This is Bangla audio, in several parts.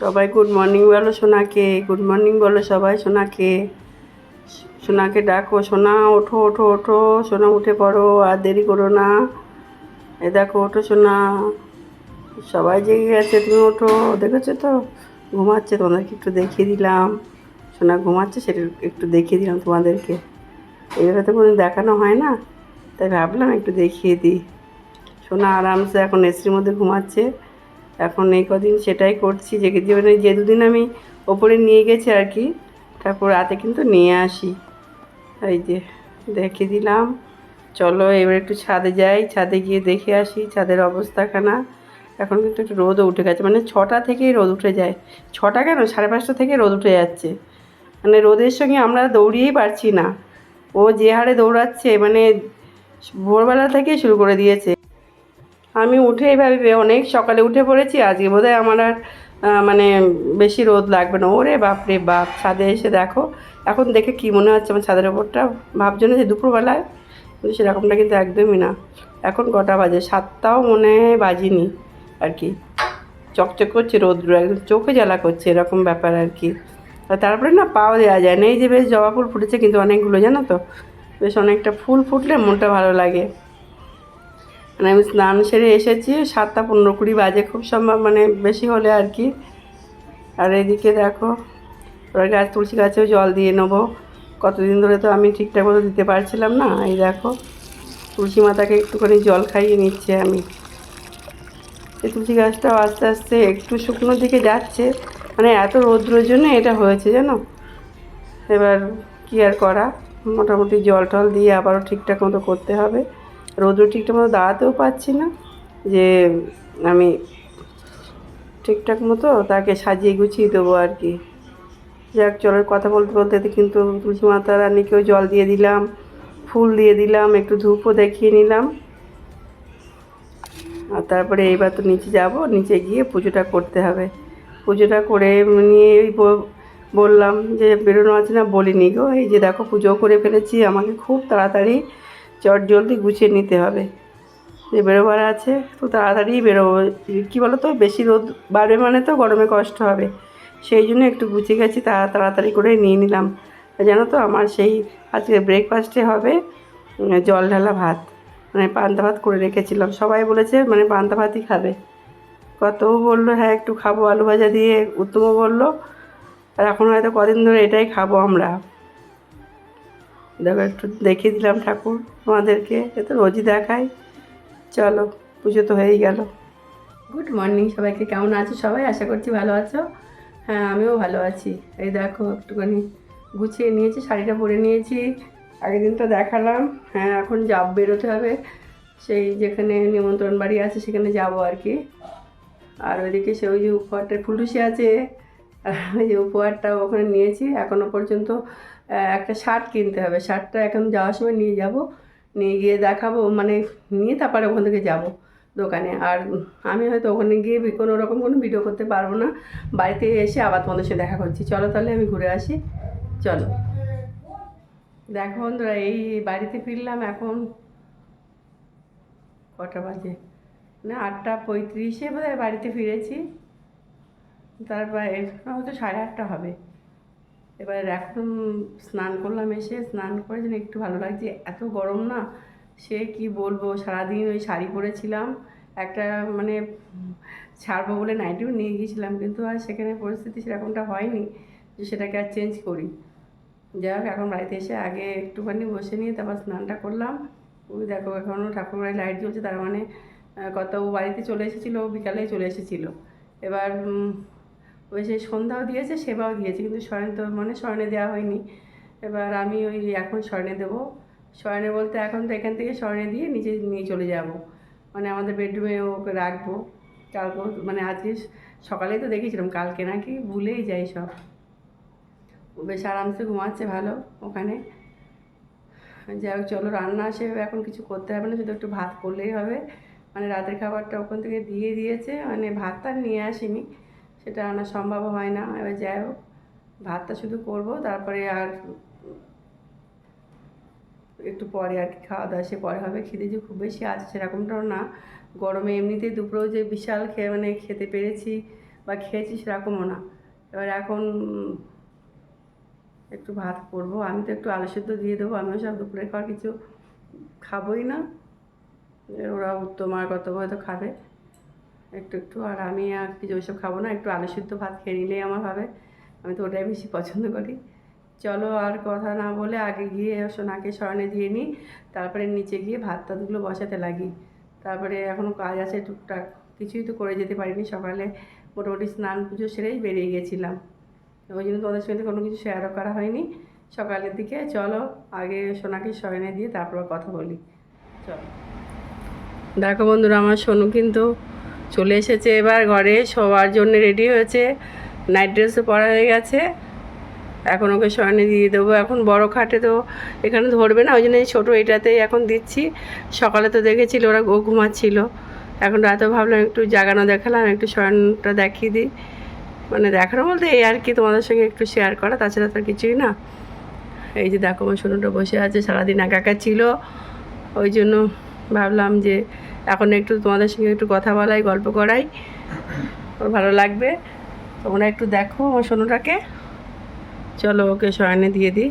সবাই গুড মর্নিং বলো সোনাকে গুড মর্নিং বলো সবাই সোনাকে। সোনাকে ডাকো, সোনা ওঠো ওঠো ওঠো, সোনা উঠে পড়ো, আর দেরি করো না। এ দেখো, ওঠো সোনা। সবাই জেগে গেছে, তুমি ওঠো। দেখেছ তো? ঘুমাচ্ছে, তোমাদেরকে একটু দেখিয়ে দিলাম। সোনা ঘুমাচ্ছে, সেটা একটু দেখিয়ে দিলাম তোমাদেরকে। এইভাবে তো কোনো দেখানো হয় না। তাই ভাবলাম একটু দেখিয়ে দিই। সোনা আরামসে এখন এসির মধ্যে ঘুমাচ্ছে। এখন এই কদিন সেটাই করছি, যে জীবনে যে দুদিন আমি ওপরে নিয়ে গেছি আর কি, তারপর রাতে কিন্তু নিয়ে আসি। এই যে দেখে দিলাম। চলো এবার একটু ছাদে যাই, ছাদে গিয়ে দেখে আসি ছাদের অবস্থা অবস্থাখানা এখন কিন্তু একটু রোদও উঠে গেছে মানে ছটা থেকেই রোদ উঠে যায়। ছটা কেন? সাড়ে পাঁচটা থেকে রোদ উঠে যাচ্ছে। মানে রোদের সঙ্গে আমরা দৌড়িয়েই পারছি না। ও যে হারে দৌড়াচ্ছে মানে ভোরবেলা থেকেই শুরু করে দিয়েছে। আমি উঠেই ভাবি অনেক সকালে উঠে পড়েছি, আজকে বোধহয় আমার আর মানে বেশি রোদ লাগবে না। ওরে বাপরে বাপ, ছাদে এসে দেখো, এখন দেখে কি মনে হচ্ছে আমার ছাদের ওপরটা। ভাবছ না যে দুপুরবেলায়? কিন্তু সেরকমটা কিন্তু একদমই না। এখন কটা বাজে? সাতটাও মনে বাজিনি আর কি। চকচক করছে রোদ্র, একদম চোখে জ্বালা করছে এরকম ব্যাপার আর কি। আর তারপরে না পাও দেওয়া যায় না। এই যে বেশ জবা ফুল ফুটেছে কিন্তু অনেকগুলো, জানো তো? বেশ অনেকটা ফুল ফুটলে মনটা ভালো লাগে। মানে আমি স্নান সেরে এসেছি, সাতটা পনেরো কুড়ি বাজে খুব সম্ভব মানে বেশি হলে আর কি। আর এদিকে দেখো ওরা গাছ, তুলসী গাছেও জল দিয়ে নেব। কতদিন ধরে তো আমি ঠিকঠাক মতো দিতে পারছিলাম না, এই দেখো, তুলসী মাতাকে একটুখানি জল খাইয়ে নিচ্ছে আমি। এই তুলসী গাছটাও আস্তে আস্তে একটু শুকনো দিকে যাচ্ছে মানে এত রৌদ্রের জন্য এটা হয়েছে, জানো? এবার কী আর করা, মোটামুটি জল টল দিয়ে আবারও ঠিকঠাক মতো করতে হবে। রোদ্র ঠিকঠাক মতো দাঁড়াতেও পারছি না, যে আমি ঠিকঠাক মতো তাকে সাজিয়ে গুছিয়ে দেবো আর কি। যাক, চলো কথা বলতে বলতে কিন্তু তুলসী মাতা রানীকেও জল দিয়ে দিলাম, ফুল দিয়ে দিলাম, একটু ধূপও দেখিয়ে নিলাম। আর তারপরে এইবার তো নিচে যাব, নিচে গিয়ে পুজোটা করতে হবে। পুজোটা করে নিয়ে বললাম যে বেরোনো আছে না বলিনি গো, এই যে দেখো পুজো করে ফেলেছি, আমাকে খুব তাড়াতাড়ি চট জলদি গুছিয়ে নিতে হবে। যে বেরোবার আছে, তো তাড়াতাড়ি বেরোবো। কী বলো তো বেশি রোদ বাড়বে মানে তো গরমে কষ্ট হবে। সেই জন্য একটু গুছিয়ে গেছি, তা তাড়াতাড়ি করে নিয়ে নিলাম। জানো তো, আমার সেই আজকে ব্রেকফাস্টে হবে জল ঢালা ভাত। মানে পান্তা ভাত করে রেখেছিলাম। সবাই বলেছে মানে পান্তা ভাতই খাবে। কতও বলল হ্যাঁ একটু খাব আলু ভাজা দিয়ে। উত্তমও বলল, আর এখন হয়তো কদিন ধরে এটাই খাব আমরা। দেখো, একটু দেখিয়ে দিলাম ঠাকুর তোমাদেরকে, এ তো রোজই দেখাই চলো, পুজো তো হয়েই গেল। গুড মর্নিং সবাইকে, কেমন আছো সবাই? আশা করছি ভালো আছো। হ্যাঁ আমিও ভালো আছি। এই দেখো, একটুখানি গুছিয়ে নিয়েছি, শাড়িটা পরে নিয়েছি। আগের দিন তো দেখালাম। হ্যাঁ এখন যাব, বেরোতে হবে। সেই যেখানে নিমন্ত্রণ বাড়ি আছে, সেখানে যাব আর কি। আর ওইদিকে সে ওই যে উপহারটা ফুলটুসি আছে। ওই যে উপহারটা ওখানে নিয়েছি। এখনও পর্যন্ত একটা শার্ট কিনতে হবে। শার্টটা এখন যাওয়ার সময় নিয়ে যাব। নিয়ে গিয়ে দেখাবো মানে নিয়ে তারপরে ওখান থেকে যাব দোকানে। আর আমি হয়তো ওখানে গিয়ে কোনো রকম কোনো ভিডিও করতে পারব না। বাড়িতে এসে আবার তোমাদের সাথে দেখা করছি। চলো তাহলে আমি ঘুরে আসি। চলো। দেখো বন্ধুরা, এই বাড়িতে ফিরলাম এখন কটা বাজে? না, আটটা পঁয়ত্রিশে বোধহয় বাড়িতে ফিরেছি। তারপর হয়তো সাড়ে আটটা হবে। এবার এখন স্নান করলাম এসে, স্নান করে যেন একটু ভালো লাগছে এত গরম না, সে কি বলব? সারাদিন ওই শাড়ি পরেছিলাম, একটা মানে ছাড়বো বলে নাইটিও নিয়ে গিয়েছিলাম, কিন্তু আর সেখানে পরিস্থিতি সেরকমটা হয়নি যে সেটাকে আর চেঞ্জ করি। যাই হোক, এখন বাড়িতে এসে আগে একটুখানি বসে নিয়ে তারপর স্নানটা করলাম। ওই দেখো এখনও ঠাকুরবাড়ি লাইট জ্বলছে, তার মানে কত বাড়িতে চলে এসেছিল বিকালে চলে এসেছিল। এবার ওই সেই সন্ধ্যাও দিয়েছে, সেবাও দিয়েছে, কিন্তু শয়ন তো মানে শয়নে দেওয়া হয়নি। এবার আমি ওই এখন স্বর্ণে দেবো। শয়নে বলতে এখন তো এখান থেকে স্বর্ণে দিয়ে নিচে নিয়ে চলে যাব। মানে আমাদের বেডরুমে ওকে রাখব। কালকে মানে আজকে সকালেই তো দেখেছিলাম, কালকে নাকি ভুলেই যাই সব। বেশ আরামসে ঘুমাচ্ছে ভালো ওখানে। যাই হোক, চলো, রান্না সে এখন কিছু করতে হবে না, শুধু একটু ভাত করলেই হবে। মানে রাতের খাবারটা ওখান থেকে দিয়ে দিয়েছে মানে ভাতটা নিয়ে আসিনি। সেটা আনা সম্ভব হয় না। এবার যাই হোক, ভাতটা শুধু করব, তারপরে আর একটু পরে আর কি খাওয়া দাওয়া, সে পরে হবে। খিদে যে খুব বেশি আছে সেরকমটাও না। গরমে এমনিতেই দুপুরেও যে বিশাল খেয়ে মানে খেতে পেরেছি বা খেয়েছি সেরকমও না। এবার এখন একটু ভাত করব। আমি তো একটু আলু সেদ্ধ দিয়ে দেবো, আমিও সব দুপুরে খাওয়ার কিছু খাবোই না। ওরা উত্তম আর কত হয়তো খাবে। একটু একটু, আর আমি আর কিছু ওইসব খাব না, একটু আলু সিদ্ধ ভাত খেয়ে নিলেই আমার হবে। আমি তো ওটাই বেশি পছন্দ করি। চলো আর কথা না বলে আগে গিয়ে সোনাকে শয়নে দিয়ে নিই, তারপরে নিচে গিয়ে ভাত টাতগুলো বসাতে লাগি। তারপরে এখনও কাজ আছে টুকটাক, কিছুই তো করে যেতে পারিনি। সকালে মোটামুটি স্নান পুজো সেরেই বেরিয়ে গেছিলাম। ওই জন্য তোমাদের সঙ্গে কোনো কিছু শেয়ারও করা হয়নি। সকালের দিকে চলো আগে সোনাকে শয়নে দিয়ে তারপর কথা বলি। চলো। দেখো বন্ধুরা, আমার সোনু কিন্তু চলে এসেছে এবার ঘরে শোয়ার জন্য রেডি হয়েছে। নাইট ড্রেসও পরা হয়ে গেছে। এখন ওকে শয়নে দিয়ে দেবো। এখন বড় খাটে তো এখানে ধরবে না, ওই জন্য ছোটো এটাতেই এখন দিচ্ছি। সকালে তো দেখেছিল ওরা ও ঘুমাচ্ছিল। এখন রাতে ভাবলাম একটু জাগানো দেখালাম, একটু শয়নটা দেখিয়ে দিই। মানে দেখানো বলতে এই আর কি, তোমাদের সঙ্গে একটু শেয়ার করা, তাছাড়া তো কিছুই না। এই যে দেখো আমার সোনুটা বসে আছে, সারাদিন একা একা ছিল। ওই জন্য ভাবলাম যে এখন একটু তোমাদের সঙ্গে একটু কথা বলাই, গল্প করাই। ওর ভালো লাগবে। তোমরা একটু দেখো আমার সোনুটাকে। চলো ওকে শয়নে দিয়ে দিই।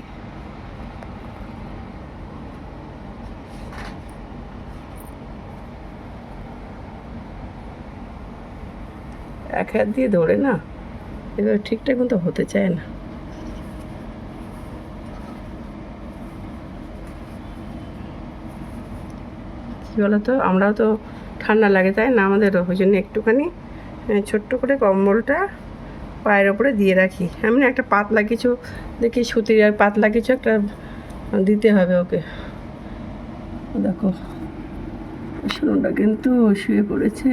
এক হাত দিয়ে ধরে না, এবার ঠিকঠাক মতো হতে চায় না। কী তো আমরাও তো ঠান্ডা লাগে, তাই না? আমাদের ওই জন্য একটুখানি ছোট্ট করে কম্বলটা পায়ের ওপরে দিয়ে রাখি। এমনি একটা পাতলা কিছু, দেখি সুতির আর পাতলা কিছু একটা দিতে হবে ওকে। দেখো শুনুনটা কিন্তু শুয়ে পড়েছে।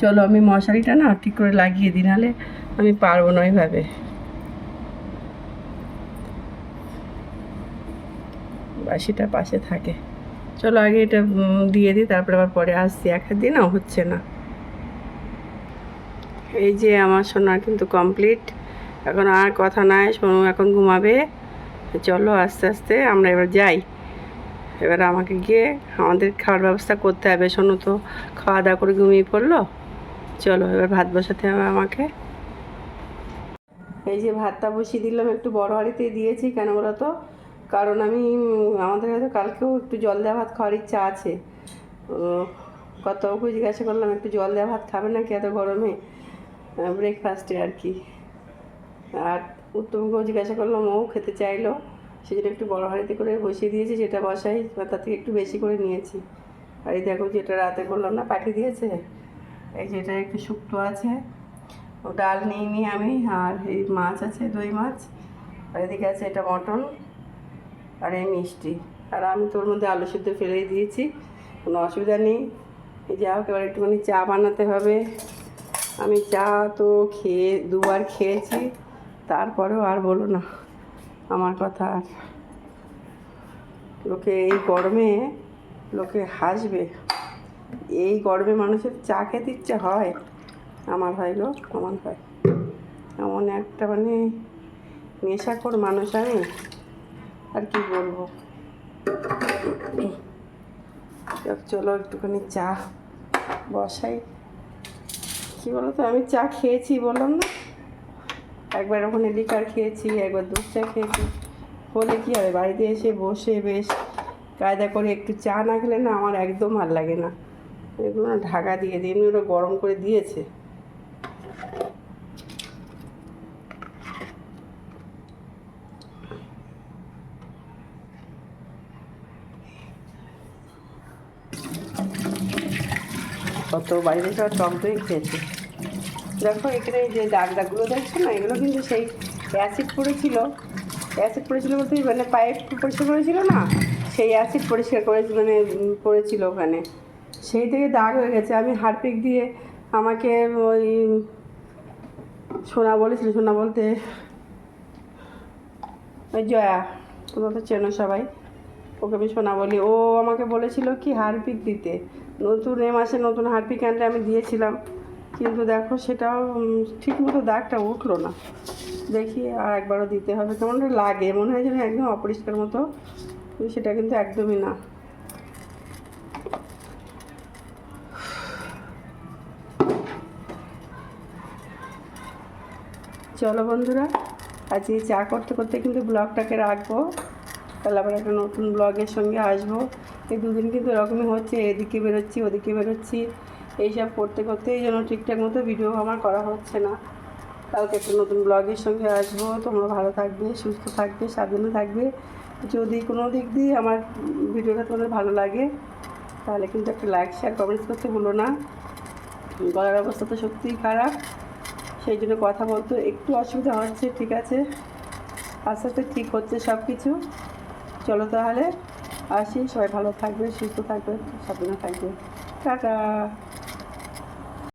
চলো, আমি মশারিটা না ঠিক করে লাগিয়ে দিই, নাহলে আমি পারব না ওইভাবে। বাসিটা পাশে থাকে। চলো আগে এটা দিয়ে দিই, তারপরে আবার পরে আসছি। এক হাত না, হচ্ছে না। এই যে আমার সোনা কিন্তু কমপ্লিট এখন আর কথা নাই, সোনু এখন ঘুমাবে। চলো আস্তে আস্তে আমরা এবার যাই। এবার আমাকে গিয়ে আমাদের খাওয়ার ব্যবস্থা করতে হবে। সোনু তো খাওয়া দাওয়া করে ঘুমিয়ে পড়ল। চলো এবার ভাত বসাতে হবে আমাকে। এই যে ভাতটা বসিয়ে দিলাম, একটু বড় হাঁড়িতে দিয়েছি, কেন বলো তো? কারণ আমি, আমাদের হয়তো কালকেও একটু জল দেওয়া ভাত খাওয়ার ইচ্ছা আছে। কত জিজ্ঞাসা করলাম, একটু জল দেওয়া ভাত খাবে নাকি এত গরমে? ব্রেকফাস্টে আর কি। আর উত্তমকেও জিজ্ঞাসা করলাম, ও খেতে চাইলো? সেজন্য একটু বড় হাঁড়িতে করে বসিয়ে দিয়েছি, যেটা বসাই তার থেকে একটু বেশি করে নিয়েছি। আর এই দেখো, যেটা রাতে করলাম না, পাঠিয়ে দিয়েছে। এই যেটা একটু শুক্তো আছে, ও ডাল নিয়ে নিই আমি, আর এই মাছ আছে, দই মাছ। আর এদিকে আছে এটা মটন। আর এই মিষ্টি। আর আমি তোর মধ্যে আলু সিদ্ধ ফেলেই দিয়েছি, কোনো অসুবিধা নেই। যা হোক এবার একটুখানি চা বানাতে হবে। আমি চা তো খেয়ে, দুবার খেয়েছি, তারপরেও আর বলো না, আমার কথা আর। লোকে এই গরমে, লোকে হাসবে। এই গরমে মানুষের চা খেতে ইচ্ছে হয়। আমার হয় গো, আমার হয়। এমন একটা মানে নেশাখোর মানুষ আমি। আর কি বলব? চলো একটুখানি চা বসাই। কি বলো তো আমি চা খেয়েছি, বললাম না? একবার ওখানে লিকার খেয়েছি, একবার দুধ চা খেয়েছি। হলে কি হবে, বাড়িতে এসে বসে বেশ কায়দা করে একটু চা না খেলে না আমার একদম ভালো লাগে না। এগুলো ঢাকা দিয়ে দিই এমনি ওরা গরম করে দিয়েছে। কত বাড়িতে সব টক দই খেয়েছে দেখো, এখানে যে দাগ দাগগুলো দেখছ না, এগুলো কিন্তু সেই অ্যাসিড পড়েছিল। অ্যাসিড পড়েছিল বলতে মানে একটু পরিষ্কার করেছিল না, সেই অ্যাসিড পরিষ্কার করে মানে পড়েছিল ওখানে। সেই থেকে দাগ হয়ে গেছে। আমি হারপিক দিয়ে আমাকে ওই সোনা বলেছিল, সোনা বলতে, ওই জয়া, তোমরা তো চেনো সবাই, ওকে আমি সোনা বলি। ও আমাকে বলেছিল কি, হারপিক দিতে। নতুন এ মাসে নতুন হারপিক আনলে আমি দিয়েছিলাম। কিন্তু দেখো সেটাও ঠিক মতো দাগটা উঠল না। দেখি আর একবারও দিতে হবে। কেমন লাগে, মনে হয় যেন একদম অপরিষ্কার মতো সেটা কিন্তু একদমই না। চলো বন্ধুরা আজকে চা করতে করতে কিন্তু ব্লগটাকে রাখব। তাহলে আবার একটা নতুন ব্লগের সঙ্গে আসব। এই দুদিন কিন্তু এরকমই হচ্ছে, এদিকে বেরোচ্ছি, ওদিকে বেরোচ্ছি। এইসব করতে করতেই যেন ঠিকঠাক মতো ভিডিও আমার করা হচ্ছে না। কালকে একটা নতুন ব্লগের সঙ্গে আসব। তোমরা ভালো থাকবে, সুস্থ থাকবে, সাবধানে থাকবে। যদি কোনো দিক দিয়ে আমার ভিডিওটা তোমাদের ভালো লাগে, তাহলে কিন্তু একটা লাইক শেয়ার কমেন্টস করতে ভুলো না। গলার অবস্থা তো সত্যিই খারাপ। সেই জন্য কথা বলতে একটু অসুবিধা হচ্ছে, ঠিক আছে? আস্তে আস্তে ঠিক হচ্ছে সব কিছু চলো তাহলে। আসি সবাই ভালো থাকবে সুস্থ থাকবে সাবধানে থাকবে। টাটা!